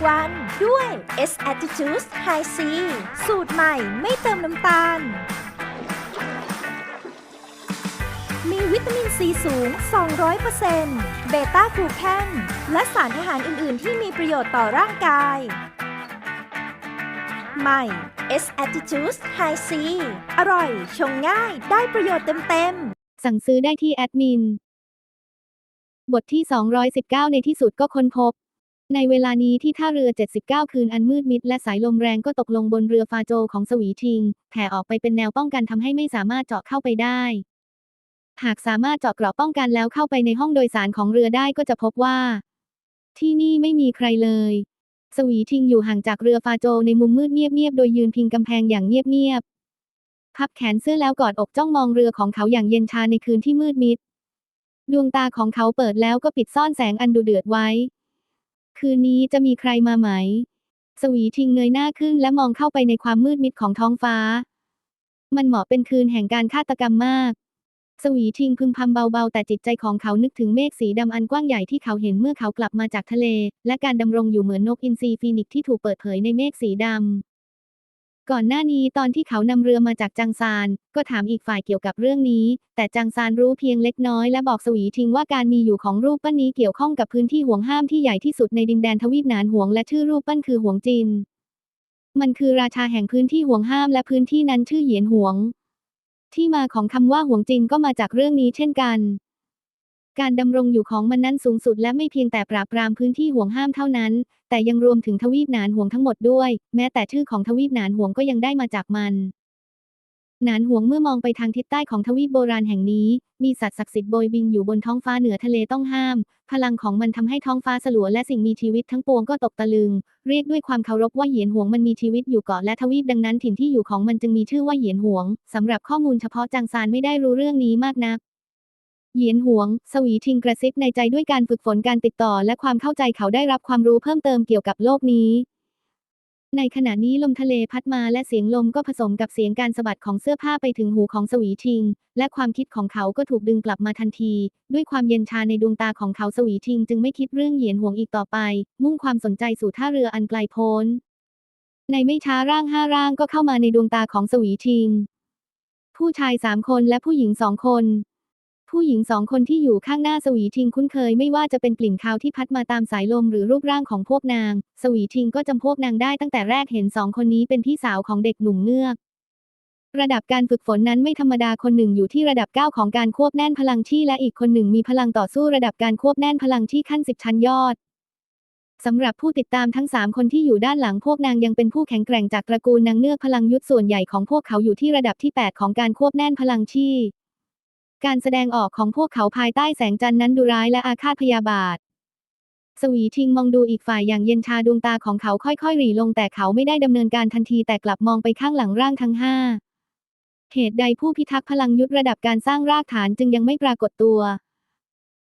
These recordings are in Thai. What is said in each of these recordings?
กวันด้วย S Attitude High C สูตรใหม่ไม่เติมน้ำตาล มีวิตามินซีสูง 200%เบต้ากูแคนและสารอาหารอื่น ๆ ที่มีประโยชน์ต่อร่างกาย ใหม่ S Attitude High C อร่อย ชงง่าย ได้ประโยชน์เต็ม ๆสั่งซื้อได้ที่แอดมิน บทที่ 219 ในที่สุดก็ค้นพบ ในเวลานี้ที่ท่าเรือ 79 คืนอันมืดมิดและสายลมแรงก็ตกลงบนเรือฟาโจของสวีทิง แผ่ออกไปเป็นแนวป้องกันทำให้ไม่สามารถเจาะเข้าไปได้ หากสามารถเจาะเกราะป้องกันแล้วเข้าไปในห้องโดยสารของเรือได้ก็จะพบว่า ที่นี่ไม่มีใครเลย สวีทิงอยู่ห่างจากเรือฟาโจในมุมมืดเงียบๆโดยยืนพิงกำแพงอย่างเงียบๆพับแขนเสื้อแล้วกอดอกจ้องมองเรือของเขาอย่างเย็นชาในคืนที่มืดมิดดวงตาของเขาเปิดแล้วก็ปิดซ่อนแสงอันดุเดือดไว้ คืนนี้จะมีใครมาไหม สวีทิงเงยหน้าขึ้นและมองเข้าไปในความมืดมิดของท้องฟ้า มันเหมาะเป็นคืนแห่งการฆาตกรรมมาก สวีทิงพึมพำเบาๆ แต่จิตใจของเขานึกถึงเมฆสีดำอันกว้างใหญ่ที่เขาเห็นเมื่อเขากลับมาจากทะเล และการดำรงอยู่เหมือนนกอินทรีฟีนิกซ์ที่ถูกเปิดเผยในเมฆสีดำ ก่อนหน้านี้ตอนที่เขานำเรือมาจากจังซาน ก็ถามอีกฝ่ายเกี่ยวกับเรื่องนี้ แต่จังซานรู้เพียงเล็กน้อยและบอกสวีทิงว่าการมีอยู่ของรูปปั้นนี้เกี่ยวข้องกับพื้นที่ห่วงห้ามที่ใหญ่ที่สุดในดินแดนทวีปหนานห่วงและชื่อรูปปั้นคือห่วงจิน มันคือราชาแห่งพื้นที่ห่วงห้ามและพื้นที่นั้นชื่อเหยียนห่วง ที่มาของคำว่าห่วงจินก็มาจากเรื่องนี้เช่นกัน การดำรงอยู่ของมันนั้นสูงสุดและไม่เพียงแต่ปราบปรามพื้นที่ห่วงห้ามเท่านั้น แต่ยังรวมถึงทวีปหนานห่วงทั้งหมดด้วย แม้แต่ชื่อของทวีปหนานห่วงก็ยังได้มาจากมันหนานห่วงเมื่อมองไปทางทิศใต้ของทวีปโบราณแห่งนี้ มีสัตว์ศักดิ์สิทธิ์โบยบินอยู่บนท้องฟ้าเหนือทะเลต้องห้าม พลังของมันทำให้ท้องฟ้าสลัวและสิ่งมีชีวิตทั้งปวงก็ตกตะลึง เรียกด้วยความเคารพว่าเหยียนห่วงมันมีชีวิตอยู่เกาะและทวีปดังนั้นถิ่นที่อยู่ของมันจึงมีชื่อว่าเหยียนห่วงสำหรับข้อมูลเฉพาะจางซานไม่ได้รู้เรื่องนี้มากนัก เหยียนหวง สวีทิงกระซิบในใจด้วยการฝึกฝนการติดต่อและความเข้าใจเขาได้รับความรู้เพิ่มเติมเกี่ยวกับโลกนี้ ในขณะนี้ลมทะเลพัดมาและเสียงลมก็ผสมกับเสียงการสะบัดของเสื้อผ้าไปถึงหูของสวีทิง และความคิดของเขาก็ถูกดึงกลับมาทันที ด้วยความเย็นชาในดวงตาของเขาสวีทิง จึงไม่คิดเรื่องเหยียนหวงอีกต่อไป มุ่งความสนใจสู่ท่าเรืออันไกลโพ้น ในไม่ช้าร่างห้าร่างก็เข้ามาในดวงตาของสวีทิง ผู้ชายสามคนและผู้หญิงสองคน ผู้หญิงสองคนที่อยู่ข้างหน้าสวีทิงคุ้นเคยไม่ว่าจะเป็นกลิ่นคาวที่พัดมาตามสายลมหรือรูปร่างของพวกนาง สวีทิงก็จำพวกนางได้ตั้งแต่แรกเห็นสองคนนี้เป็นพี่สาวของเด็กหนุ่มเงือกระดับการฝึกฝนนั้นไม่ธรรมดาคนหนึ่งอยู่ที่ระดับ 9 ของการควบแน่นพลังชี่และอีกคนหนึ่งมีพลังต่อสู้ระดับการควบแน่นพลังชี่ขั้นสิบชั้นยอดสำหรับผู้ติดตามทั้งสามคนที่อยู่ด้านหลังพวกนางยังเป็นผู้แข็งแกร่งจากตระกูลนางเงือกพลังยุทธส่วนใหญ่ของพวกเขาอยู่ที่ระดับที่ 8 ของการควบแน่นพลังชี่ การแสดงออกของพวกเขาภายใต้แสงจันทร์นั้นดูร้ายและอาฆาตพยาบาท สวีทิงมองดูอีกฝ่ายอย่างเย็นชาดวงตาของเขาค่อยๆหรี่ลงแต่เขาไม่ได้ดำเนินการทันทีแต่กลับมองไปข้างหลังร่างทั้งห้าเหตุใดผู้พิทักษ์พลังยุทธระดับการสร้างรากฐานจึงยังไม่ปรากฏตัว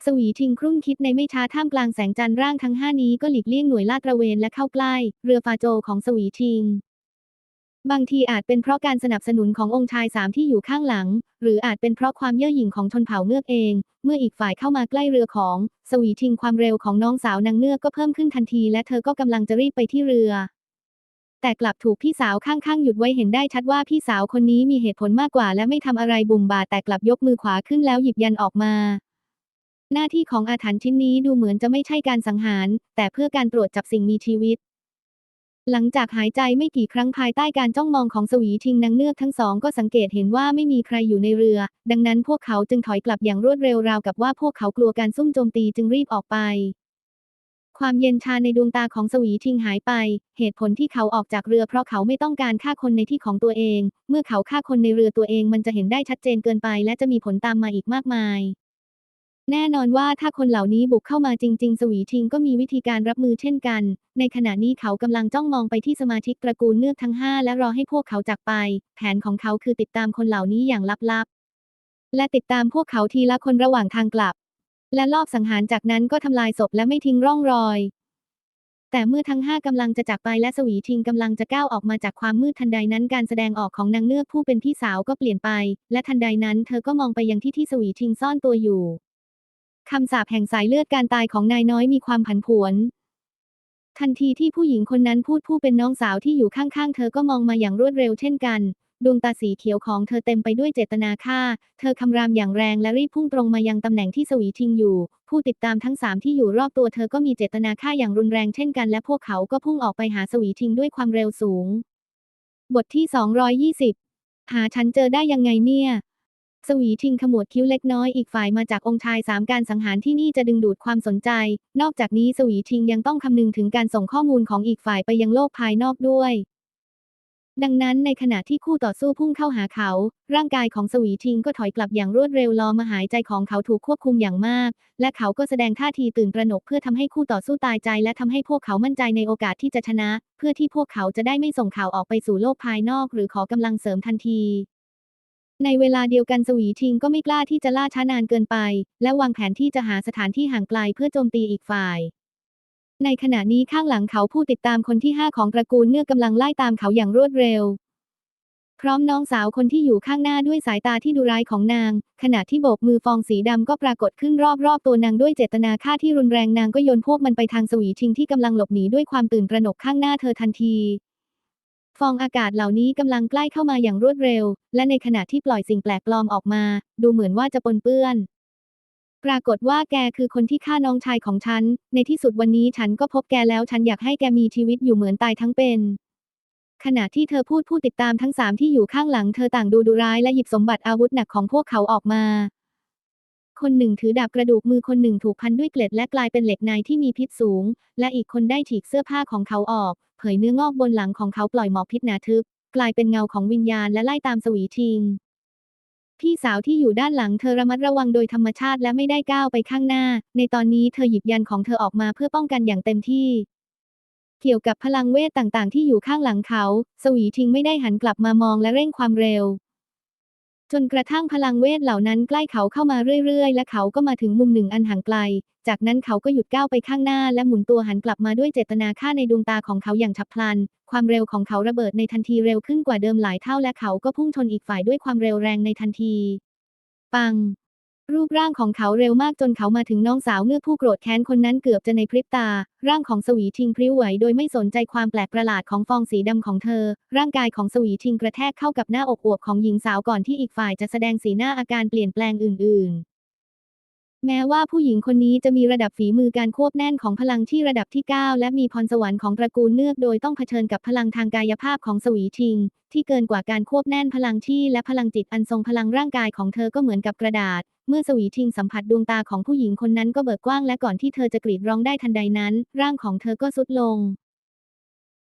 สวีทิงครุ่นคิดในไม่ช้าท่ามกลางแสงจันทร์ร่างทั้งห้านี้ก็หลีกเลี่ยงหน่วยลาดตระเวนและเข้าใกล้ เรือฟาโจของสวีทิง บางทีอาจเป็นเพราะการสนับสนุนขององค์ชายสามที่อยู่ข้างหลัง หรืออาจเป็นเพราะความเย่อหยิ่งของชนเผ่าเงือกเอง เมื่ออีกฝ่ายเข้ามาใกล้เรือของ สวีทิงความเร็วของน้องสาวนางเงือกก็เพิ่มขึ้นทันทีและเธอก็กำลังจะรีบไปที่เรือ แต่กลับถูกพี่สาวข้างๆ หยุดไว้เห็นได้ชัดว่าพี่สาวคนนี้มีเหตุผลมากกว่า และไม่ทำอะไรบุ่มบาแต่กลับยกมือขวาขึ้นแล้วหยิบยันออกมา หน้าที่ของอาถรรพ์ชิ้นนี้ดูเหมือนจะไม่ใช่การสังหาร แต่เพื่อการตรวจจับสิ่งมีชีวิต หลังจากหายใจไม่กี่ครั้งภายใต้การจ้องมองของสวีทิงนางเงือกทั้งสองก็สังเกตเห็นว่าไม่มีใครอยู่ในเรือ ดังนั้นพวกเขาจึงถอยกลับอย่างรวดเร็วราวกับว่าพวกเขากลัวการซุ่มโจมตีจึงรีบออกไป ความเย็นชาในดวงตาของสวีทิงหายไป เหตุผลที่เขาออกจากเรือเพราะเขาไม่ต้องการฆ่าคนในที่ของตัวเอง เมื่อเขาฆ่าคนในเรือตัวเองมันจะเห็นได้ชัดเจนเกินไป และจะมีผลตามมาอีกมากมาย แน่นอนว่าถ้าคนเหล่านี้บุกเข้ามาจริง ๆ สวีทิงก็มีวิธีการรับมือเช่นกัน ในขณะนี้เขากำลังจ้องมองไปที่สมาชิกตระกูลเนือกทั้งห้าและรอให้พวกเขาจากไป แผนของเขาคือติดตามคนเหล่านี้อย่างลับๆ และติดตามพวกเขาทีละคนระหว่างทางกลับ และลอบสังหารจากนั้นก็ทำลายศพและไม่ทิ้งร่องรอย แต่เมื่อทั้งห้ากำลังจะจากไปและสวีทิงกำลังจะก้าวออกมาจากความมืดทันใดนั้นการแสดงออกของนางเงือกผู้เป็นพี่สาวก็เปลี่ยนไป และทันใดนั้นเธอก็มองไปยังที่ที่สวีทิงซ่อนตัวอยู่ คำสาปแห่งสายเลือดการตายของนายน้อยมีความผันผวน ทันทีที่ผู้หญิงคนนั้นพูดผู้เป็นน้องสาวที่อยู่ข้างๆ เธอก็มองมาอย่างรวดเร็วเช่นกัน ดวงตาสีเขียวของเธอเต็มไปด้วยเจตนาฆ่า เธอคำรามอย่างแรงและรีบพุ่งตรงมายังตำแหน่งที่สวีทิงอยู่ ผู้ติดตามทั้งสามที่อยู่รอบตัวเธอก็มีเจตนาฆ่าอย่างรุนแรงเช่นกันและพวกเขาก็พุ่งออกไปหาสวีทิงด้วยความเร็วสูง บทที่ 220 หาฉันเจอได้ยังไงเนี่ย สวีทิงขมวดคิ้วเล็กน้อยอีกฝ่ายมาจากองค์ชายสามการสังหารที่นี่จะดึงดูดความสนใจ นอกจากนี้สวีทิงยังต้องคำนึงถึงการส่งข้อมูลของอีกฝ่ายไปยังโลกภายนอกด้วยดังนั้นในขณะที่คู่ต่อสู้พุ่งเข้าหาเขา ร่างกายของสวีทิงก็ถอยกลับอย่างรวดเร็วลอมาหายใจของเขาถูกควบคุมอย่างมาก และเขาก็แสดงท่าทีตื่นตระหนกเพื่อทำให้คู่ต่อสู้ตายใจ และทำให้พวกเขามั่นใจในโอกาสที่จะชนะ เพื่อที่พวกเขาจะได้ไม่ส่งข่าวออกไปสู่โลกภายนอก หรือขอกำลังเสริมทันที ในเวลาเดียวกันสวีทิงก็ไม่กล้าที่จะล่าช้านานเกินไป และวางแผนที่จะหาสถานที่ห่างไกลเพื่อโจมตีอีกฝ่าย ในขณะนี้ข้างหลังเขาผู้ติดตามคนที่ห้าของตระกูลเนื้อกำลังไล่ตามเขาอย่างรวดเร็ว พร้อมน้องสาวคนที่อยู่ข้างหน้าด้วยสายตาที่ดุร้ายของนาง ขณะที่โบกมือฟองสีดำก็ปรากฏขึ้นรอบๆตัวนางด้วยเจตนาฆ่าที่รุนแรงนางก็โยนพวกมันไปทางสวีทิงที่กำลังหลบหนีด้วยความตื่นตระหนกข้างหน้าเธอทันที ฟองอากาศเหล่านี้กำลังใกล้เข้ามาอย่างรวดเร็ว และในขณะที่ปล่อยสิ่งแปลกปลอมออกมา ดูเหมือนว่าจะปนเปื้อน ปรากฏว่าแกคือคนที่ฆ่าน้องชายของฉัน ในที่สุดวันนี้ฉันก็พบแกแล้วฉันอยากให้แกมีชีวิตอยู่เหมือนตายทั้งเป็นขณะที่เธอพูดผู้ติดตามทั้งสามที่อยู่ข้างหลังเธอต่างดูดุร้ายและหยิบสมบัติอาวุธหนักของพวกเขาออกมา คนหนึ่งถือดาบกระดูกมือคนหนึ่งถูกพันด้วยเกล็ดและกลายเป็นเหล็กในที่มีพิษสูง และอีกคนได้ฉีกเสื้อผ้าของเขาออก เผยเนื้องอกบนหลังของเขาปล่อยหมอกพิษหนาทึบ กลายเป็นเงาของวิญญาณและไล่ตามสวีทิงพี่สาวที่อยู่ด้านหลังเธอระมัดระวังโดยธรรมชาติและไม่ได้ก้าวไปข้างหน้า ในตอนนี้เธอหยิบยันของเธอออกมาเพื่อป้องกันอย่างเต็มที่ เกี่ยวกับพลังเวทต่างๆ ที่อยู่ข้างหลังเขา สวีทิงไม่ได้หันกลับมามองและเร่งความเร็ว จนกระทั่งพลังเวทเหล่านั้นใกล้เขาเข้ามาเรื่อยๆ และเขาก็มาถึงมุมหนึ่งอันห่างไกล จากนั้นเขาก็หยุดก้าวไปข้างหน้าและหมุนตัวหันกลับมาด้วยเจตนาฆ่าในดวงตาของเขาอย่างฉับพลัน ความเร็วของเขาระเบิดในทันทีเร็วขึ้นกว่าเดิมหลายเท่าและเขาก็พุ่งชนอีกฝ่ายด้วยความเร็วแรงในทันที ปัง รูปร่างของเขาเร็วมากจนเขามาถึงน้องสาวเมื่อผู้โกรธแค้นคนนั้นเกือบจะในพริบตา ร่างของสวีทิงพริ้วไหวโดยไม่สนใจความแปลกประหลาดของฟองสีดำของเธอ ร่างกายของสวีทิงกระแทกเข้ากับหน้าอกอวบของหญิงสาวก่อนที่อีกฝ่ายจะแสดงสีหน้าอาการเปลี่ยนแปลงอื่น ๆ แม้ว่าผู้หญิงคนนี้จะมีระดับฝีมือการควบแน่นของพลังที่ระดับที่ 9 และมีพรสวรรค์ของตระกูลเนือกโดยต้องเผชิญกับพลังทางกายภาพของสวีทิง ที่เกินกว่าการควบแน่นพลังที่และพลังจิตอันทรงพลังร่างกายของเธอก็เหมือนกับกระดาษ เมื่อสวีทิงสัมผัสดวงตาของผู้หญิงคนนั้นก็เบิกกว้างและก่อนที่เธอจะกรีดร้องได้ทันใดนั้น ร่างของเธอก็ทรุดลง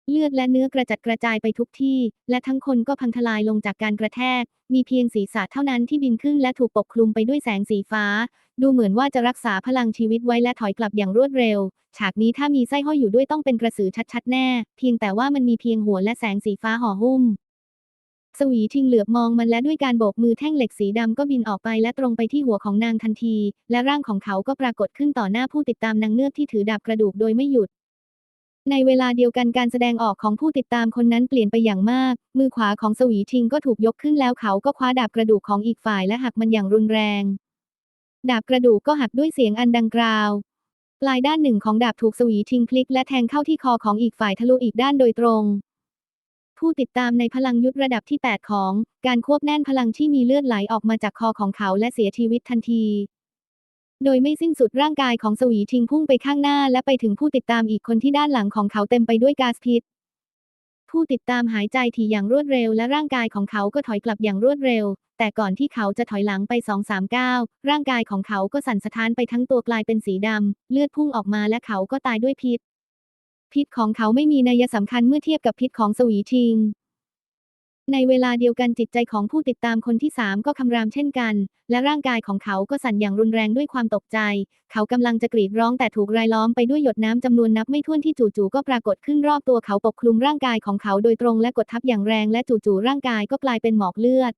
เลือดและเนื้อกระจัดกระจายไปทุกที่ และทั้งคนก็พังทลายลงจากการกระแทก มีเพียงศีรษะเท่านั้นที่บินขึ้นและถูกปกคลุมไปด้วยแสงสีฟ้า ดูเหมือนว่าจะรักษาพลังชีวิตไว้และถอยกลับอย่างรวดเร็ว ฉากนี้ถ้ามีไส้ห้อยอยู่ด้วยต้องเป็นกระสือชัดๆ แน่ เพียงแต่ว่ามันมีเพียงหัวและแสงสีฟ้าห่อหุ้ม สวีทิงเหลือบมองมันและด้วยการโบกมือแท่งเหล็กสีดำก็บินออกไปและตรงไปที่หัวของนางทันที และร่างของเขาก็ปรากฏขึ้นต่อหน้าผู้ติดตามนางเงือกที่ถือดาบกระดูกโดยไม่หยุดในเวลาเดียวกันการแสดงออกของผู้ติดตามคนนั้นเปลี่ยนไปอย่างมาก มือขวาของสวีทิงก็ถูกยกขึ้นแล้วเขาก็คว้าดาบกระดูกของอีกฝ่ายและหักมันอย่างรุนแรง ดาบกระดูกก็หักด้วยเสียงอันดังกราวปลายด้านหนึ่งของดาบถูกสวีทิงพลิกและแทงเข้าที่คอของอีกฝ่ายทะลุอีกด้านโดยตรง ผู้ติดตามในพลังยุทธระดับที่ 8 ของ การควบแน่นพลังที่มีเลือดไหลออกมาจากคอของเขาและเสียชีวิตทันที โดยไม่สิ้นสุดร่างกายของสวีทิงพุ่งไปข้างหน้าและไปถึงผู้ติดตามอีกคนที่ด้านหลังของเขาเต็มไปด้วยก๊าซพิษ ผู้ติดตามหายใจถี่อย่างรวดเร็วและร่างกายของเขาก็ถอยกลับอย่างรวดเร็ว แต่ก่อนที่เขาจะถอยหลังไป 2 3ก้าวร่างกายของเขาก็สั่นสะท้านไปทั้งตัวกลายเป็นสีดำ เลือดพุ่งออกมาและเขาก็ตายด้วยพิษ พิษของเขาไม่มีนัยสำคัญเมื่อเทียบกับพิษของสวีทิง ในเวลาเดียวกันจิตใจของผู้ติดตามคนที่สามก็คำรามเช่นกัน และร่างกายของเขาก็สั่นอย่างรุนแรงด้วยความตกใจ เขากำลังจะกรีดร้องแต่ถูกรายล้อมไปด้วยหยดน้ำจำนวนนับไม่ถ้วนที่จู่ๆก็ปรากฏขึ้นรอบตัวเขาปกคลุมร่างกายของเขาโดยตรงและกดทับอย่างแรงและจู่ๆร่างกายก็กลายเป็นหมอกเลือด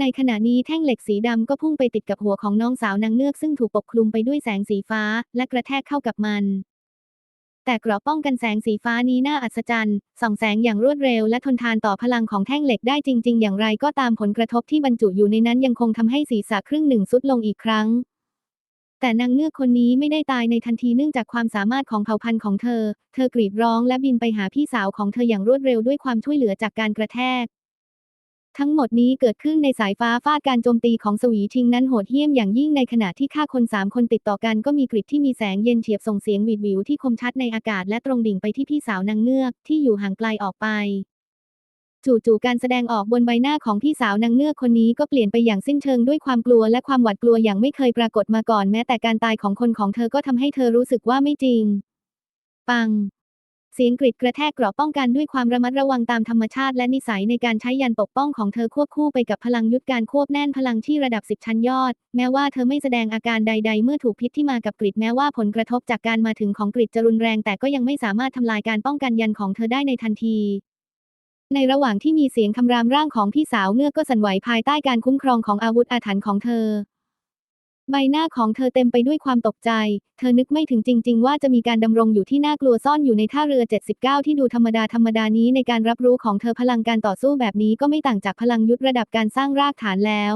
ในขณะนี้แท่งเหล็กสีดำก็พุ่งไปติดกับหัวของน้องสาวนางเงือกซึ่งถูกปกคลุมไปด้วยแสงสีฟ้า และกระแทกเข้ากับมัน แต่เกราะป้องกันแสงสีฟ้านี้น่าอัศจรรย์ ส่องแสงอย่างรวดเร็วและทนทานต่อพลังของแท่งเหล็กได้จริง ๆ อย่างไรก็ตามผลกระทบที่บรรจุอยู่ในนั้นยังคงทำให้ศีรษะครึ่งหนึ่งสุดลงอีกครั้ง แต่นางเงือกคนนี้ไม่ได้ตายในทันทีเนื่องจากความสามารถของเผ่าพันธุ์ของเธอ เธอกรีดร้องและบินไปหาพี่สาวของเธออย่างรวดเร็วด้วยความช่วยเหลือจากการกระแทก ทั้งหมดนี้เกิดขึ้นในสายฟ้าฟาดการโจมตีของสวีชิงนั้นโหดเหี้ยมอย่างยิ่งในขณะที่ฆ่าคนสามคนติดต่อกันก็มีกริดที่มีแสงเย็นเฉียบส่งเสียงหวีดหวิวที่คมชัดในอากาศและตรงดิ่งไปที่พี่สาวนางเงือกที่อยู่ห่างไกลออกไป จู่ๆการแสดงออกบนใบหน้าของพี่สาวนางเงือกคนนี้ก็เปลี่ยนไปอย่างสิ้นเชิงด้วยความกลัวและความหวาดกลัวอย่างไม่เคยปรากฏมาก่อนแม้แต่การตายของคนของเธอก็ทำให้เธอรู้สึกว่าไม่จริง ปัง เสียงกริดกระแทกเกราะป้องกันด้วยความระมัดระวังตามธรรมชาติและนิสัยในการใช้ยันปกป้องของเธอควบคู่ไปกับพลังยุทธการควบแน่นพลังที่ระดับสิบชั้นยอด แม้ว่าเธอไม่แสดงอาการใด ๆ เมื่อถูกพิษที่มากับกริดแม้ว่าผลกระทบจากการมาถึงของกริดจะรุนแรง แต่ก็ยังไม่สามารถทำลายการป้องกันยันของเธอได้ในทันทีในระหว่างที่มีเสียงคำรามร่างของพี่สาวเงือกก็สั่นไหวภายใต้การคุ้มครองของอาวุธอาถรรพ์ของเธอ ใบหน้าของเธอเต็มไปด้วยความตกใจ เธอนึกไม่ถึงจริง ๆ ว่าจะมีการดำรงอยู่ที่น่ากลัวซ่อนอยู่ในท่าเรือ 79 ที่ดูธรรมดาธรรมดานี้ในการรับรู้ของเธอพลังการต่อสู้แบบนี้ก็ไม่ต่างจากพลังยุทธระดับการสร้างรากฐานแล้ว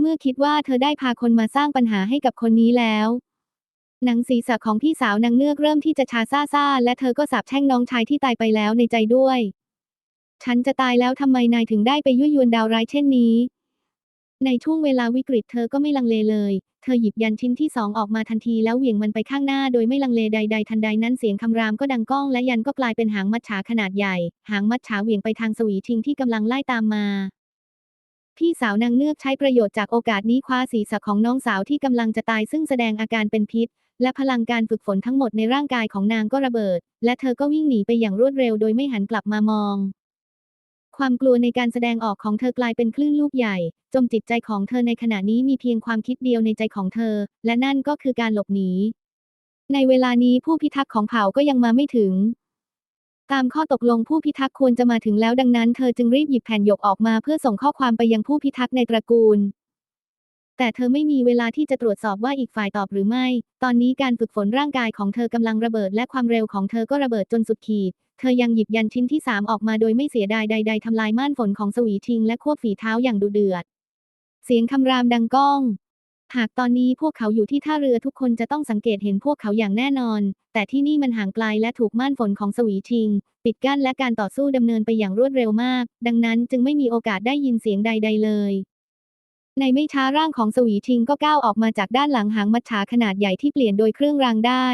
เมื่อคิดว่าเธอได้พาคนมาสร้างปัญหาให้กับคนนี้แล้ว หนังศีรษะของพี่สาวนางเงือกเริ่มที่จะชาซ่าซ่าและเธอก็สาบแช่งน้องชายที่ตายไปแล้วในใจด้วย ฉันจะตายแล้วทำไมนายถึงได้ไปยั่วยวนดาวร้ายเช่นนี้ ในช่วงเวลาวิกฤตเธอก็ไม่ลังเลเลย เธอหยิบยันชิ้นที่สองออกมาทันทีแล้วเหวี่ยงมันไปข้างหน้าโดยไม่ลังเลใด ๆ ทันใดนั้นเสียงคำรามก็ดังก้องและยันก็กลายเป็นหางมัดฉาขนาดใหญ่ หางมัดฉาเหวี่ยงไปทางสวีชิงที่กำลังไล่ตามมา พี่สาวนางเงือกใช้ประโยชน์จากโอกาสนี้คว้าศีรษะของน้องสาวที่กำลังจะตายซึ่งแสดงอาการเป็นพิษ และพลังการฝึกฝนทั้งหมดในร่างกายของนางก็ระเบิด และเธอก็วิ่งหนีไปอย่างรวดเร็วโดยไม่หันกลับมามอง ความกลัวในการแสดงออกของเธอกลายเป็นคลื่นลูกใหญ่ จมจิตใจของเธอในขณะนี้มีเพียงความคิดเดียวในใจของเธอ และนั่นก็คือการหลบหนี ในเวลานี้ผู้พิทักษ์ของเผ่าก็ยังมาไม่ถึง ตามข้อตกลงผู้พิทักษ์ควรจะมาถึงแล้วดังนั้นเธอจึงรีบหยิบแผ่นหยกออกมาเพื่อส่งข้อความไปยังผู้พิทักษ์ในตระกูล แต่เธอไม่มีเวลาที่จะตรวจสอบว่าอีกฝ่ายตอบหรือไม่ ตอนนี้การฝึกฝนร่างกายของเธอกำลังระเบิดและความเร็วของเธอก็ระเบิดจนสุดขีด เธอยังหยิบยันชิ้นที่สามออกมาโดยไม่เสียดายใด ๆทำลายม่านฝนของสวีทิงและควบฝีเท้าอย่างดุเดือด เสียงคำรามดังก้อง หากตอนนี้พวกเขาอยู่ที่ท่าเรือทุกคนจะต้องสังเกตเห็นพวกเขาอย่างแน่นอน แต่ที่นี่มันห่างไกลและถูกม่านฝนของสวีชิง ปิดกั้นและการต่อสู้ดำเนินไปอย่างรวดเร็วมาก ดังนั้นจึงไม่มีโอกาสได้ยินเสียงใด ๆ เลยในไม่ช้าร่างของสวีชิงก็ก้าวออกมาจากด้านหลังหางมัดฉาขนาดใหญ่ที่เปลี่ยนโดยเครื่องรางได้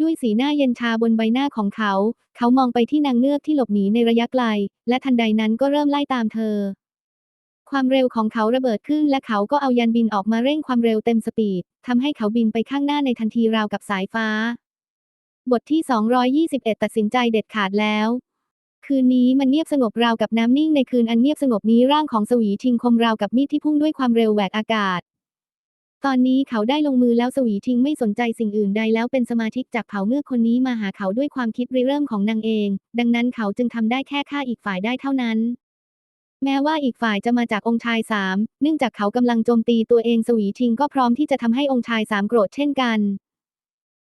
ด้วยสีหน้าเย็นชาบนใบหน้าของเขา เขามองไปที่นางเงือกที่หลบหนีในระยะไกล และทันใดนั้นก็เริ่มไล่ตามเธอ ความเร็วของเขาระเบิดขึ้น และเขาก็เอายันบินออกมาเร่งความเร็วเต็มสปีดทำให้เขาบินไปข้างหน้าในทันทีราวกับสายฟ้า บทที่ 221 ตัดสินใจเด็ดขาดแล้ว คืนนี้มันเงียบสงบราวกับน้ำนิ่งในคืนอันเงียบสงบนี้ร่างของสวีชิงคมราวกับมีดที่พุ่งด้วยความเร็วแหวกอากาศ ตอนนี้เขาได้ลงมือแล้วสวีทิงไม่สนใจสิ่งอื่นใดแล้วเป็นสมาชิกจากเผ่าเมื่อกคนนี้มาหาเขาด้วยความคิดริเริ่มของนางเอง ดังนั้นเขาจึงทำได้แค่ฆ่าอีกฝ่ายได้เท่านั้น แม้ว่าอีกฝ่ายจะมาจากองค์ชายสามเนื่องจากเขากำลังโจมตีตัวเองสวีทิงก็พร้อมที่จะทำให้องค์ชายสามโกรธเช่นกัน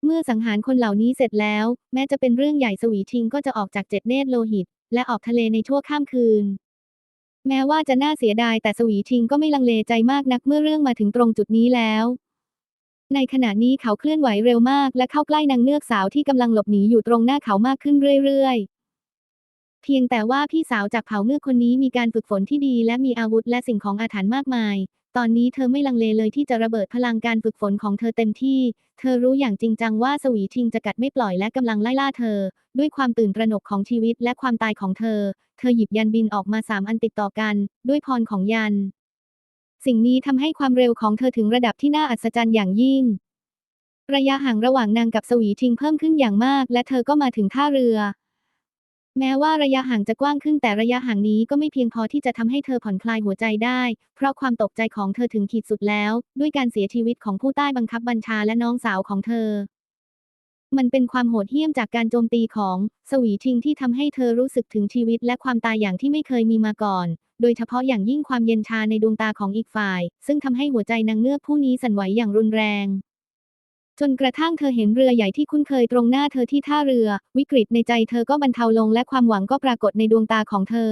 เมื่อสังหารคนเหล่านี้เสร็จแล้ว แม้จะเป็นเรื่องใหญ่สวีทิงก็จะออกจากเจ็ดเนตรโลหิต และออกทะเลในชั่วข้ามคืน แม้ว่าจะน่าเสียดายแต่สวีทิงก็ไม่ลังเลใจมากนักเมื่อเรื่องมาถึงตรงจุดนี้แล้ว ในขณะนี้เขาเคลื่อนไหวเร็วมากและเข้าใกล้นางเงือกสาวที่กำลังหลบหนีอยู่ตรงหน้าเขามากขึ้นเรื่อยๆ เพียงแต่ว่าพี่สาวจากเผ่าเงือกคนนี้มีการฝึกฝนที่ดีและมีอาวุธและสิ่งของอาถรรพ์มากมาย ตอนนี้เธอไม่ลังเลเลยที่จะระเบิดพลังการฝึกฝนของเธอเต็มที่ เธอรู้อย่างจริงจังว่าสวีทิงจะกัดไม่ปล่อยและกำลังไล่ล่าเธอ ด้วยความตื่นตระหนกของชีวิตและความตายของเธอ เธอหยิบยันบินออกมาสามอันติดต่อกัน ด้วยพรของยัน สิ่งนี้ทำให้ความเร็วของเธอถึงระดับที่น่าอัศจรรย์อย่างยิ่ง ระยะห่างระหว่างนางกับสวีทิงเพิ่มขึ้นอย่างมาก และเธอก็มาถึงท่าเรือ แม้ว่าระยะห่างจะกว้างขึ้นแต่ระยะห่างนี้ก็ไม่เพียงพอที่จะทำให้เธอผ่อนคลายหัวใจได้ เพราะความตกใจของเธอถึงขีดสุดแล้ว ด้วยการเสียชีวิตของผู้ใต้บังคับบัญชาและน้องสาวของเธอ มันเป็นความโหดเหี้ยมจากการโจมตีของสวีทิงที่ทำให้เธอรู้สึกถึงชีวิตและความตายอย่างที่ไม่เคยมีมาก่อน โดยเฉพาะอย่างยิ่งความเย็นชาในดวงตาของอีกฝ่าย ซึ่งทำให้หัวใจนางเงือกผู้นี้สั่นไหวอย่างรุนแรง จนกระทั่งเธอเห็นเรือใหญ่ที่คุ้นเคยตรงหน้าเธอที่ท่าเรือ วิกฤตในใจเธอก็บรรเทาลงและความหวังก็ปรากฏในดวงตาของเธอ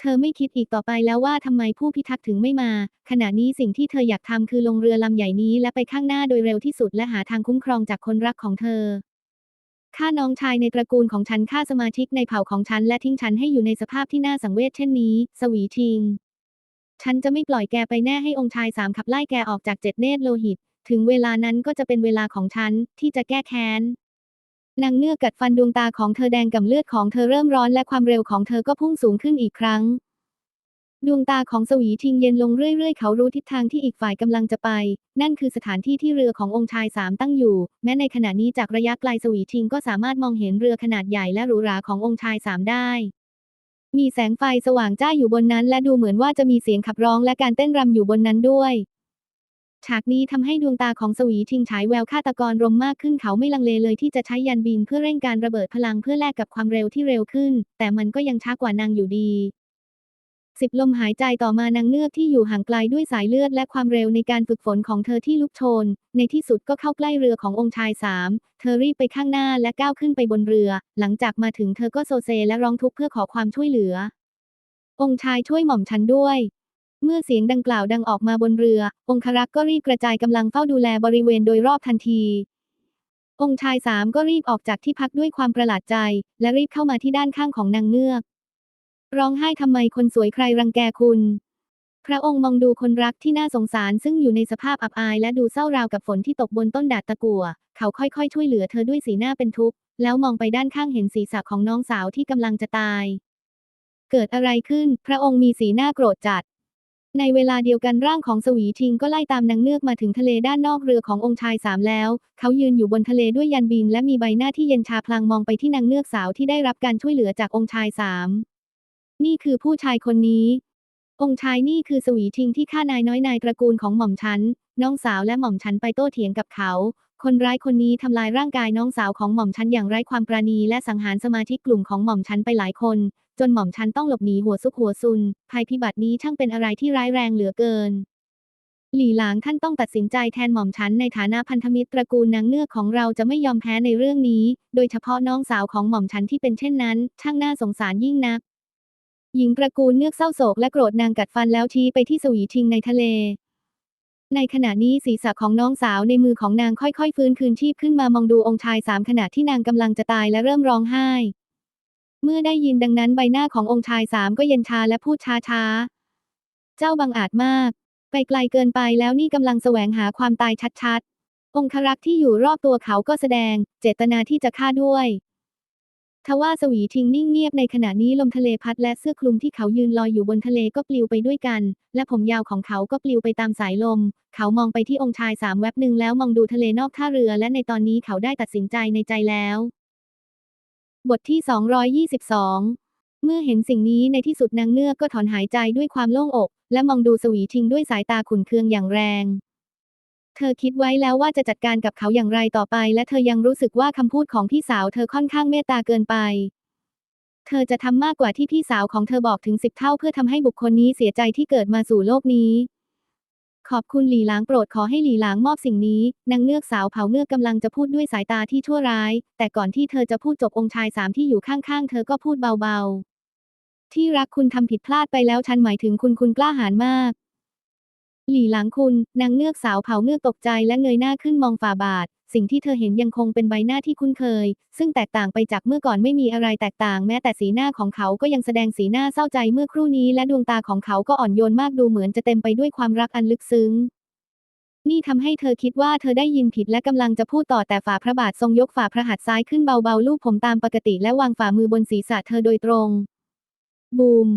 เธอไม่คิดอีกต่อไปแล้วว่าทำไมผู้พิทักษ์ถึงไม่มา ขณะนี้สิ่งที่เธออยากทำคือลงเรือลำใหญ่นี้และไปข้างหน้าโดยเร็วที่สุดและหาทางคุ้มครองจากคนรักของเธอฆ่าน้องชายในตระกูลของฉันฆ่าสมาชิกในเผ่าของฉันและทิ้งฉันให้อยู่ในสภาพที่น่าสังเวชเช่นนี้ สวีทิง ฉันจะไม่ปล่อยแกไปแน่ให้องค์ชายสามขับไล่แกออกจากเจ็ดเนตรโลหิต ถึงเวลานั้นก็จะเป็นเวลาของฉันที่จะแก้แค้นนางเงือกกัดฟันดวงตาของเธอแดงก่ำเลือดของเธอเริ่มร้อนและความเร็วของเธอก็พุ่งสูงขึ้นอีกครั้ง ดวงตาของสวีทิงเย็นลงเรื่อยๆ เขารู้ทิศทางที่อีกฝ่ายกำลังจะไป นั่นคือสถานที่ที่เรือขององค์ชายสามตั้งอยู่ แม้ในขณะนี้จากระยะไกลสวีทิงก็สามารถมองเห็นเรือขนาดใหญ่และหรูหราขององค์ชายสามได้ มีแสงไฟสว่างจ้าอยู่บนนั้น และดูเหมือนว่าจะมีเสียงขับร้องและการเต้นรำอยู่บนนั้นด้วย ฉากนี้ทำให้ดวงตาของสวีทิงฉายแววฆาตกรรมมากขึ้นเขาไม่ลังเลเลยที่จะใช้ยันบินเพื่อเร่งการระเบิดพลังเพื่อแลกกับความเร็วที่เร็วขึ้น แต่มันก็ยังช้ากว่านางอยู่ดีสิบลมหายใจต่อมานางเงือกที่อยู่ห่างไกลด้วยสายเลือดและความเร็วในการฝึกฝนของเธอที่ลุกโชน ในที่สุดก็เข้าใกล้เรือขององค์ชายสามเธอรีบไปข้างหน้าและก้าวขึ้นไปบนเรือ หลังจากมาถึงเธอก็โซเซและร้องทุกข์เพื่อขอความช่วยเหลือ องค์ชายช่วยหม่อมฉันด้วย เมื่อเสียงดังกล่าวดังออกมาบนเรือ องครักษ์ก็รีบกระจายกำลังเฝ้าดูแลบริเวณโดยรอบทันที องค์ชายสามก็รีบออกจากที่พักด้วยความประหลาดใจ และรีบเข้ามาที่ด้านข้างของนางเงือก ร้องไห้ทำไมคนสวยใครรังแกคุณ พระองค์มองดูคนรักที่น่าสงสารซึ่งอยู่ในสภาพอับอายและดูเศร้าราวกับฝนที่ตกบนต้นดาดตะกั่ว เขาค่อยๆ ช่วยเหลือเธอด้วยสีหน้าเป็นทุกข์แล้วมองไปด้านข้างเห็นศีรษะของน้องสาวที่กำลังจะตาย เกิดอะไรขึ้น พระองค์มีสีหน้าโกรธจัด ในเวลาเดียวกันร่างของสวีทิงก็ไล่ตามนางเงือกมาถึงทะเลด้านนอกเรือขององค์ชายสามแล้ว เขายืนอยู่บนทะเลด้วยยันบินและมีใบหน้าที่เย็นชาพลางมองไปที่นางเงือกสาวที่ได้รับการช่วยเหลือจากองค์ชายสามนี่คือผู้ชายคนนี้ องค์ชายนี่คือสวีทิงที่ฆ่านายน้อยนายตระกูลของหม่อมฉัน น้องสาวและหม่อมฉันไปโต้เถียงกับเขา คนร้ายคนนี้ทำลายร่างกายน้องสาวของหม่อมฉันอย่างไร้ความปราณีและสังหารสมาชิกกลุ่มของหม่อมฉันไปหลายคน จนหม่อมฉันต้องหลบหนีหัวซุกหัวซุน ภัยพิบัตินี้ช่างเป็นอะไรที่ร้ายแรงเหลือเกิน หลี่หลางท่านต้องตัดสินใจแทนหม่อมฉันในฐานะพันธมิตรตระกูลนางเงือกของเราจะไม่ยอมแพ้ในเรื่องนี้ โดยเฉพาะน้องสาวของหม่อมฉันที่เป็นเช่นนั้น ช่างน่าสงสารยิ่งนัก หญิงตระกูลเงือกเศร้าโศกและโกรธนางกัดฟันแล้วชี้ไปที่สวีทิงในทะเล ในขณะนี้ศีรษะของน้องสาวในมือของนางค่อยๆ ฟื้นคืนชีพขึ้นมามองดูองค์ชายสามขณะที่นางกำลังจะตายและเริ่มร้องไห้ เมื่อได้ยินดังนั้นใบหน้าขององค์ชายสามก็เย็นชาและพูดช้าๆเจ้าบังอาจมาก ไปไกลเกินไปแล้วนี่กำลังแสวงหาความตายชัดๆ องครักษ์ที่อยู่รอบตัวเขาก็แสดง เจตนาที่จะฆ่าด้วยทว่าสวีทิงนิ่งเงียบในขณะนี้ลมทะเลพัดและเสื้อคลุมที่เขายืนลอยอยู่บนทะเลก็ปลิวไปด้วยกัน และผมยาวของเขาก็ปลิวไปตามสายลม เขามองไปที่องค์ชายสามแวบหนึ่งแล้วมองดูทะเลนอกท่าเรือ และในตอนนี้เขาได้ตัดสินใจในใจแล้ว บทที่ 222 เมื่อเห็นสิ่งนี้ในที่สุดนางเงือกก็ถอนหายใจด้วยความโล่งอก และมองดูสวีทิงด้วยสายตาขุนเคืองอย่างแรง เธอคิดไว้แล้วว่าจะจัดการกับเขาอย่างไรต่อไป และเธอยังรู้สึกว่าคำพูดของพี่สาวเธอค่อนข้างเมตตาเกินไป เธอจะทำมากกว่าที่พี่สาวของเธอบอกถึงสิบเท่าเพื่อทำให้บุคคลนี้เสียใจที่เกิดมาสู่โลกนี้ ขอบคุณหลี่หลางโปรดขอให้หลี่หลางมอบสิ่งนี้ นางเงือกสาวเผาเงือกกำลังจะพูดด้วยสายตาที่ชั่วร้าย แต่ก่อนที่เธอจะพูดจบองค์ชายสามที่อยู่ข้างๆ เธอก็พูดเบาๆ ที่รักคุณทำผิดพลาดไปแล้วฉันหมายถึงคุณคุณกล้าหาญมาก หลี่หลางคุณ นางเงือกสาวเผาเงือกตกใจและเงยหน้าขึ้นมองฝ่าบาท สิ่งที่เธอเห็นยังคงเป็นใบหน้าที่คุ้นเคย ซึ่งแตกต่างไปจากเมื่อก่อนไม่มีอะไรแตกต่าง แม้แต่สีหน้าของเขาก็ยังแสดงสีหน้าเศร้าใจเมื่อครู่นี้ และดวงตาของเขาก็อ่อนโยนมากดูเหมือนจะเต็มไปด้วยความรักอันลึกซึ้งนี่ทำให้เธอคิดว่าเธอได้ยินผิดและกำลังจะพูดต่อแต่ฝ่าพระบาททรงยกฝ่าพระหัตถ์ซ้ายขึ้นเบาๆลูบผมตามปกติและวางฝ่ามือบนศีรษะเธอโดยตรง บูม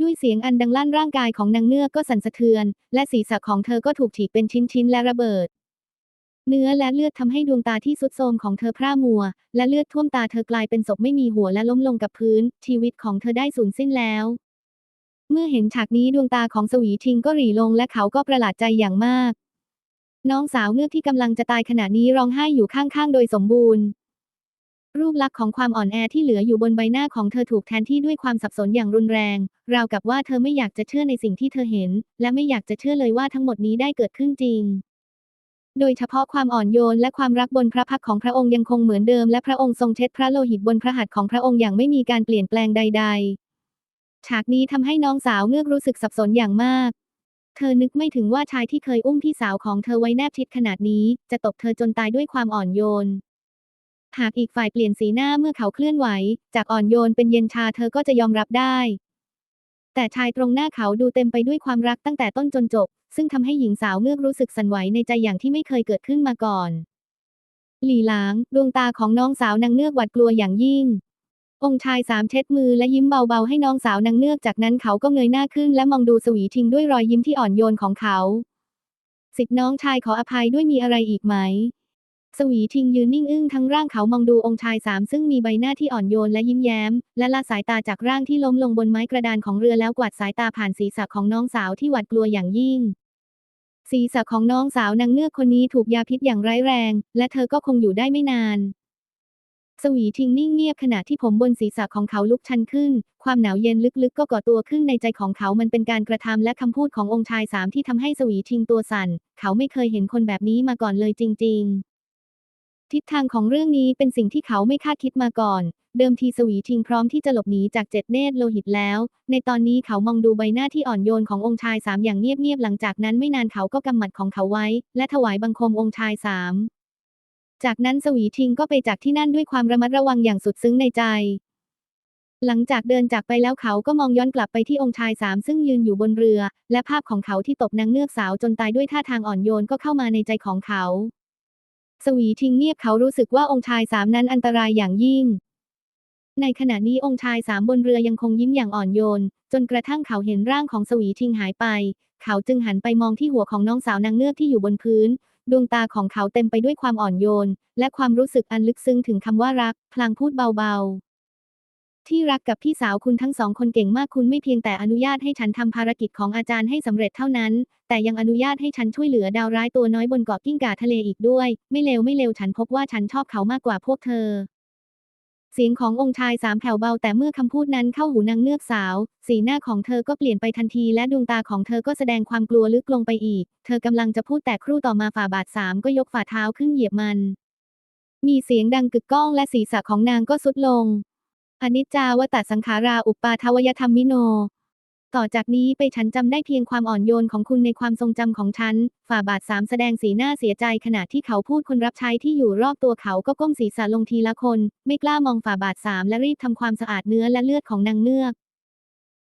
ด้วยเสียงอันดังลั่นร่างกายของนางเงือกก็สั่นสะเทือน และศีรษะของเธอก็ถูกฉีกเป็นชิ้นๆและระเบิด เนื้อและเลือดทำให้ดวงตาที่สุดโทมของเธอพร่ามัว และเลือดท่วมตาเธอกลายเป็นศพไม่มีหัวและล้มลงกับพื้น ชีวิตของเธอได้สูญสิ้นแล้ว เมื่อเห็นฉากนี้ดวงตาของสวีทิงก็หรี่ลงและเขาก็ประหลาดใจอย่างมาก น้องสาวเงือกที่กำลังจะตายขณะนี้ร้องไห้อยู่ข้างๆ โดยสมบูรณ์ รูปลักษณ์ของความอ่อนแอที่เหลืออยู่บนใบหน้าของเธอถูกแทนที่ด้วยความสับสนอย่างรุนแรง ราวกับว่าเธอไม่อยากจะเชื่อในสิ่งที่เธอเห็น และไม่อยากจะเชื่อเลยว่าทั้งหมดนี้ได้เกิดขึ้นจริง โดยเฉพาะความอ่อนโยนและความรักบนพระพักของพระองค์ยังคงเหมือนเดิมและพระองค์ทรงเช็ดพระโลหิตบนพระหัตถ์ของพระองค์อย่างไม่มีการเปลี่ยนแปลงใด ๆ ฉากนี้ทำให้น้องสาวเงือกรู้สึกสับสนอย่างมาก เธอนึกไม่ถึงว่าชายที่เคยอุ้มพี่สาวของเธอไว้แนบชิดขนาดนี้ จะตบเธอจนตายด้วยความอ่อนโยน หากอีกฝ่ายเปลี่ยนสีหน้าเมื่อเขาเคลื่อนไหว จากอ่อนโยนเป็นเย็นชาเธอก็จะยอมรับได้ แต่ชายตรงหน้าเขาดูเต็มไปด้วยความรักตั้งแต่ต้นจนจบ ซึ่งทำให้หญิงสาวเงือกรู้สึกสั่นไหวในใจอย่างที่ไม่เคยเกิดขึ้นมาก่อน หลี่หลาง ดวงตาของน้องสาวนางเงือกหวาดกลัวอย่างยิ่ง องค์ชายสามเช็ดมือและยิ้มเบาๆให้น้องสาวนางเงือกจากนั้นเขาก็เงยหน้าขึ้น และมองดูสวีทิงด้วยรอยยิ้มที่อ่อนโยนของเขา สิทธิ์น้องชายขออภัยด้วยมีอะไรอีกไหม สวีทิงยืนนิ่งอึ้งทั้งร่างเขามองดูองค์ชายสามซึ่งมีใบหน้าที่อ่อนโยนและยิ้มแย้ม และละสายตาจากร่างที่ล้มลงบนไม้กระดานของเรือแล้วกวาดสายตาผ่านศีรษะของน้องสาวที่หวาดกลัวอย่างยิ่ง ศีรษะของน้องสาวนางเงือกคนนี้ถูกยาพิษอย่างร้ายแรง และเธอก็คงอยู่ได้ไม่นาน สวีทิงนิ่งเงียบขณะที่ผมบนศีรษะของเขาลุกชันขึ้น ความหนาวเย็นลึกๆ ก็ก่อตัวขึ้นในใจของเขามันเป็นการกระทำและคำพูดขององค์ชายสามที่ทำให้สวีทิงตัวสั่น เขาไม่เคยเห็นคนแบบนี้มาก่อนเลยจริง ๆ ทิศทางของเรื่องนี้เป็นสิ่งที่เขาไม่คาดคิดมาก่อน เดิมทีสวีทิงพร้อมที่จะหลบหนีจากเจ็ดเนตรโลหิตแล้ว ในตอนนี้เขามองดูใบหน้าที่อ่อนโยนขององค์ชายสามอย่างเงียบๆหลังจากนั้นไม่นานเขาก็กำหมัดของเขาไว้ และถวายบังคมองค์ชายสามจากนั้นสวีทิงก็ไปจากที่นั่นด้วยความระมัดระวังอย่างสุดซึ้งในใจ หลังจากเดินจากไปแล้วเขาก็มองย้อนกลับไปที่องค์ชายสามซึ่งยืนอยู่บนเรือ และภาพของเขาที่ตบนางเงือกสาวจนตายด้วยท่าทางอ่อนโยนก็เข้ามาในใจของเขา สวีทิงเงียบเขารู้สึกว่าองค์ชายสามนั้นอันตรายอย่างยิ่ง ในขณะนี้องค์ชายสามบนเรือยังคงยิ้มอย่างอ่อนโยน จนกระทั่งเขาเห็นร่างของสวีทิงหายไป เขาจึงหันไปมองที่หัวของน้องสาวนางเงือกที่อยู่บนพื้น ดวงตาของเขาเต็มไปด้วยความอ่อนโยน และความรู้สึกอันลึกซึ้งถึงคำว่ารัก พลางพูดเบาๆ ที่รักกับพี่สาวคุณทั้งสองคนเก่งมากคุณไม่เพียงแต่อนุญาตให้ฉันทำภารกิจของอาจารย์ให้สำเร็จเท่านั้น แต่ยังอนุญาตให้ฉันช่วยเหลือดาวร้ายตัวน้อยบนเกาะกิ้งก่าทะเลอีกด้วย ไม่เลวไม่เลวฉันพบว่าฉันชอบเขามากกว่าพวกเธอ เสียงขององค์ชายสามแผ่วเบาแต่เมื่อคำพูดนั้นเข้าหูนางเงือกสาว สีหน้าของเธอก็เปลี่ยนไปทันทีและดวงตาของเธอก็แสดงความกลัวลึกลงไปอีก เธอกำลังจะพูดแต่ครู่ต่อมาฝ่าบาทสามก็ยกฝ่าเท้าขึ้นเหยียบมัน มีเสียงดังกึกก้องและศีรษะของนางก็สุดลง อนิจจาวตสังขาราอุปปาทวยธรรมมิโน ต่อจากนี้ไปฉันจำได้เพียงความอ่อนโยนของคุณในความทรงจำของฉัน ฝ่าบาทสามแสดงสีหน้าเสียใจขณะที่เขาพูดคนรับใช้ที่อยู่รอบตัวเขาก็ก้มศีรษะลงทีละคน ไม่กล้ามองฝ่าบาทสามและรีบทำความสะอาดเนื้อและเลือดของนางเงือก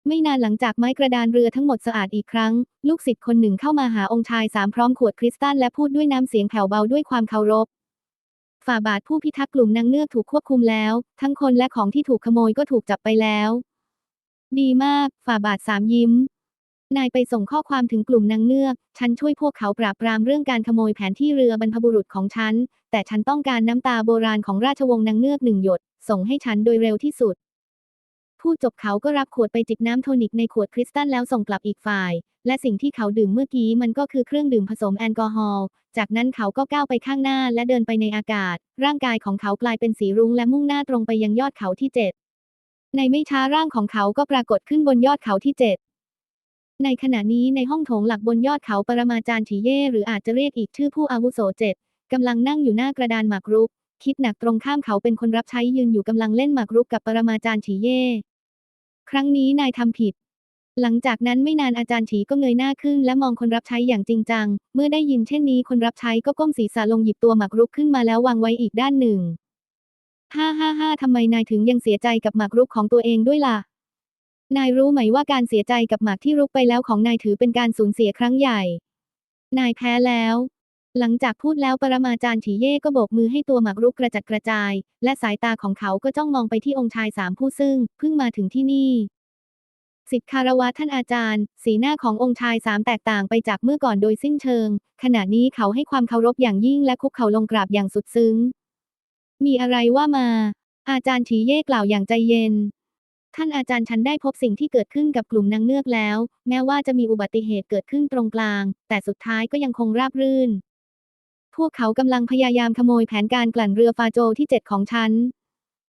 ไม่นานหลังจากไม้กระดานเรือทั้งหมดสะอาดอีกครั้ง ลูกศิษย์คนหนึ่งเข้ามาหาองค์ชายสามพร้อมขวดคริสตัลและพูดด้วยน้ำเสียงแผ่วเบาด้วยความเคารพ ฝ่าบาทผู้พิทักษ์กลุ่มนางเงือกถูกควบคุมแล้ว ทั้งคนและของที่ถูกขโมยก็ถูกจับไปแล้ว ดีมาก ฝ่าบาทสามยิ้ม นายไปส่งข้อความถึงกลุ่มนางเงือก ฉันช่วยพวกเขาปราบปรามเรื่องการขโมยแผนที่เรือบรรพบุรุษของฉัน แต่ฉันต้องการน้ำตาโบราณของราชวงศ์นางเงือกหนึ่งหยด ส่งให้ฉันโดยเร็วที่สุดพูดจบเขาก็รับขวดไปจิบน้ำโทนิกในขวดคริสตัลแล้วส่งกลับอีกฝ่าย และสิ่งที่เขาดื่มเมื่อกี้มันก็คือเครื่องดื่มผสมแอลกอฮอล์ จากนั้นเขาก็ก้าวไปข้างหน้าและเดินไปในอากาศ ร่างกายของเขากลายเป็นสีรุ้งและมุ่งหน้าตรงไปยังยอดเขาที่เจ็ดในไม่ช้าร่างของเขาก็ปรากฏขึ้นบนยอดเขาที่เจ็ดในขณะนี้ในห้องโถงหลักบนยอดเขาปรมาจารย์ฉีเย่หรืออาจจะเรียกอีกชื่อผู้อาวุโสเจ็ดกำลังนั่งอยู่หน้ากระดานหมากรุก คิดหนักตรงข้ามเขาเป็นคนรับใช้ยืนอยู่กำลังเล่นหมากรุกกับปรมาจารย์ฉีเย่ครั้งนี้นายทำผิด หลังจากนั้นไม่นานอาจารย์ฉีก็เงยหน้าขึ้นและมองคนรับใช้อย่างจริงจัง เมื่อได้ยินเช่นนี้คนรับใช้ก็ก้มศีรษะลงหยิบตัวหมากรุกขึ้นมาแล้ววางไว้อีกด้านหนึ่ง ฮ่าฮ่าฮ่าทำไมนายถึงยังเสียใจกับหมากรุกของตัวเองด้วยล่ะ นายรู้ไหมว่าการเสียใจกับหมากที่รุกไปแล้วของนายถือเป็นการสูญเสียครั้งใหญ่ นายแพ้แล้ว หลังจากพูดแล้วปรมาจารย์ฉีเย่ก็โบกมือให้ตัวหมากรุกกระจัดกระจาย และสายตาของเขาก็จ้องมองไปที่องค์ชายสามผู้ซึ่งเพิ่งมาถึงที่นี่ สิทธิคารวะท่านอาจารย์ สีหน้าขององค์ชายสามแตกต่างไปจากเมื่อก่อนโดยสิ้นเชิง ขณะนี้เขาให้ความเคารพอย่างยิ่งและคุกเข่าลงกราบอย่างสุดซึ้ง มีอะไรว่ามา อาจารย์ฉีเย่กล่าวอย่างใจเย็น ท่านอาจารย์ฉันได้พบสิ่งที่เกิดขึ้นกับกลุ่มนางเงือกแล้ว แม้ว่าจะมีอุบัติเหตุเกิดขึ้นตรงกลาง แต่สุดท้ายก็ยังคงราบรื่น พวกเขากำลังพยายามขโมยแผนการกลั่นเรือฟาโจที่เจ็ดของฉัน